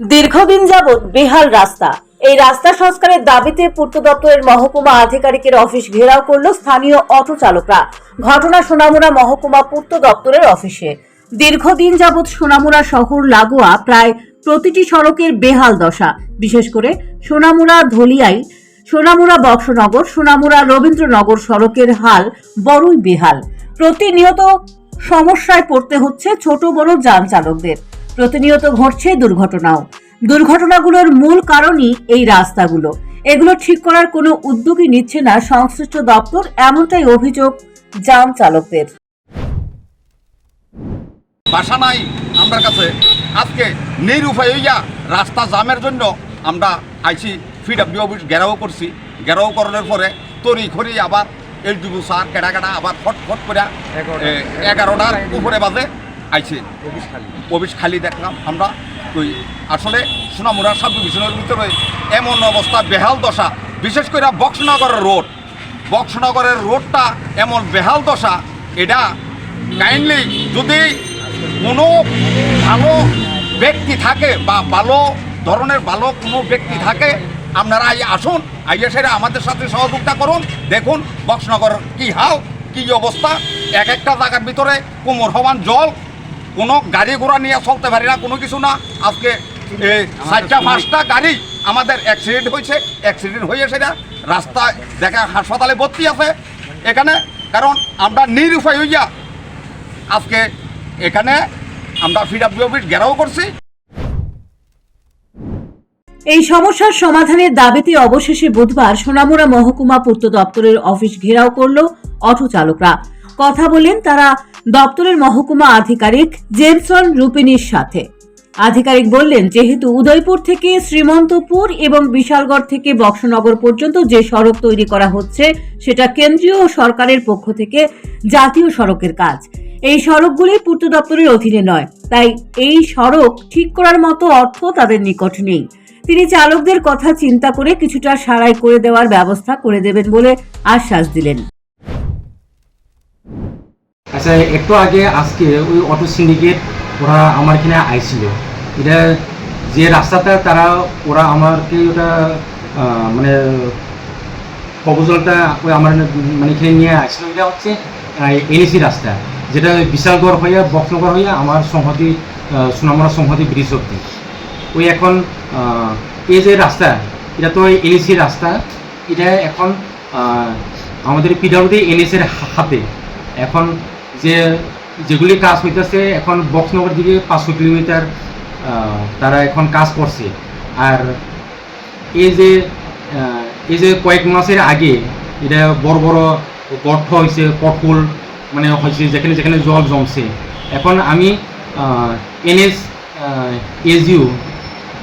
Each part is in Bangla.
দীর্ঘদিন যাবৎ বেহাল রাস্তা। এই রাস্তা সংস্কারের দাবিতে পূর্ত দপ্তরের মহকুমা আধিকারিকের অফিস ঘেরাও করল স্থানীয় অটো চালকরা। ঘটনা সোনামুড়া মহকুমা পূর্ত দপ্তরের অফিসে। দীর্ঘদিন যাবৎ সোনামুড়া শহর লাগোয়া প্রায় প্রতিটি সড়কের বেহাল দশা। বিশেষ করে সোনামুড়া ধলিয়াই, সোনামুড়া বক্সনগর, সোনামুড়া রবীন্দ্রনগর সড়কের হাল বড়ই বেহাল। প্রতিনিয়ত সমস্যায় পড়তে হচ্ছে ছোট বড় যান চালকদের প্রতিনিয়ত ঘটছে দুর্ঘটনাও। দুর্ঘটনাগুলোর মূল কারণই এই রাস্তাগুলো। এগুলো ঠিক করার কোনো উদ্যোগই নিচ্ছে না সংশ্লিষ্ট দপ্তর এমনটাই অভিযোগ যান চালকদের। বাসা নাই আমার কাছে। আজকে নিরুপায় হইয়া রাস্তা জামের জন্য আমরা আইসি পিডাব্লিউ অফিস ঘেরাও করছি। ঘেরাও করানোর পরে তরি খড়ি আবার এই দুবু সার কেটা কেটা আবার ফট ফট করে এগারোটার উপরে বাজে। আইছে। অফিস খালি দেখলাম। আমরা ওই আসলে সোনামুড়া সাব ডিভিশনের ভিতরে এমন অবস্থা, বেহাল দশা। বিশেষ করে বক্সনগরের রোড। বক্সনগরের রোডটা এমন বেহাল দশা, এটা কাইন্ডলি যদি কোনো ভালো ব্যক্তি থাকে বা ভালো ধরনের ভালো কোনো ব্যক্তি থাকে, আপনারা আই আসুন, আইয়া সেটা আমাদের সাথে সহযোগিতা করুন। দেখুন বক্সনগর কি হাল, কি অবস্থা। এক একটা জায়গার ভিতরে কোমর হবান জল কোনো গাড়ি ঘোড়া নিয়ে চলতে পারি না, কোনো কিছু না। আজকে চারটা পাঁচটা গাড়ি আমাদের অ্যাক্সিডেন্ট হয়েছে অ্যাক্সিডেন্ট হয়ে সেটা রাস্তায় দেখা হাসপাতালে ভর্তি আছে এখানে, কারণ আমরা নিরুপায় হইয়া আজকে এখানে আমরা ফিডাব্লিউ অফিস ঘেরাও করছি। এই সমস্যার সমাধানের দাবিতে অবশেষে বুধবার সোনামুড়া মহকুমা পূর্ত দপ্তরের অফিস ঘেরাও করল অটো চালকরা। কথা বলেন তারা দপ্তরের মহকুমা আধিকারিক জেমসন রুপিনির সাথে। আধিকারিক বললেন, যেহেতু উদয়পুর থেকে শ্রীমন্তপুর এবং বিশালগড় থেকে বক্সনগর পর্যন্ত যে সড়ক তৈরি করা হচ্ছে, সেটা কেন্দ্রীয় সরকারের পক্ষ থেকে জাতীয় সড়কের কাজ। এই সড়কগুলি পূর্ত দপ্তরের অধীনে নয়, তাই এই সড়ক ঠিক করার মতো অর্থ তাদের নিকট নেই। তিনি চালকদের কথা চিন্তা করে কিছুটা সারাই করে দেওয়ার ব্যবস্থা করে দেবেন বলে আশ্বাস দিলেন। আচ্ছা একটু আগে আজকে ওই অটো সিন্ডিকেট ওরা আমার এখানে আইছিল। এটা যে রাস্তাটা তারা, ওরা আমাকে ওটা মানে প্রপোজালটা ওই আমার মানে এখানে নিয়ে আসছিল এটা হচ্ছে এনএসি রাস্তা, যেটা বিশালগড় হইয়া বক্সনগর হইয়া আমার সংহতি সোনামরা সংহতি ব্রিজ অব্দি ওই এখন এই যে রাস্তা, এটা তো এনএসি রাস্তা, এটা এখন আমাদের পিডাব্লিউডি এনএসির হাতে। এখন যে যেগুলি কাজ হইতেছে, এখন বক্সনগর দিকে পাঁচশো কিলোমিটার তারা এখন কাজ করছে। আর এই যে এই যে কয়েক মাসের আগে এটা বড় বড় গর্ত হয়েছে পটকুল মানে হয়েছে যেখানে যেখানে জল জমছে। এখন আমি এনএস এসইউ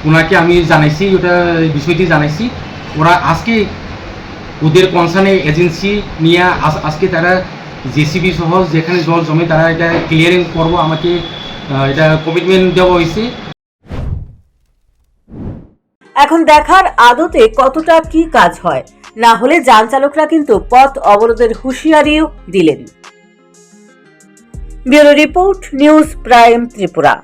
ওনাকে আমি জানাইছি, ওটা বিষয়টি জানাইছি। ওরা আজকে ওদের কনসার্নে এজেন্সি নিয়ে আজ- আজকে তারা জেসিবি সহ যেখানে জল জমে তারা এটা ক্লিয়ারিং করব, আমাকে এটা কমিটমেন্ট দেওয়া হয়েছে। এখন দেখার আদতে কতটা কি কাজ হয়, না হলে যান চালকরা কিন্তু পথ অবরোধের হুঁশিয়ারিও দিলেন। Bureau report news prime Tripura.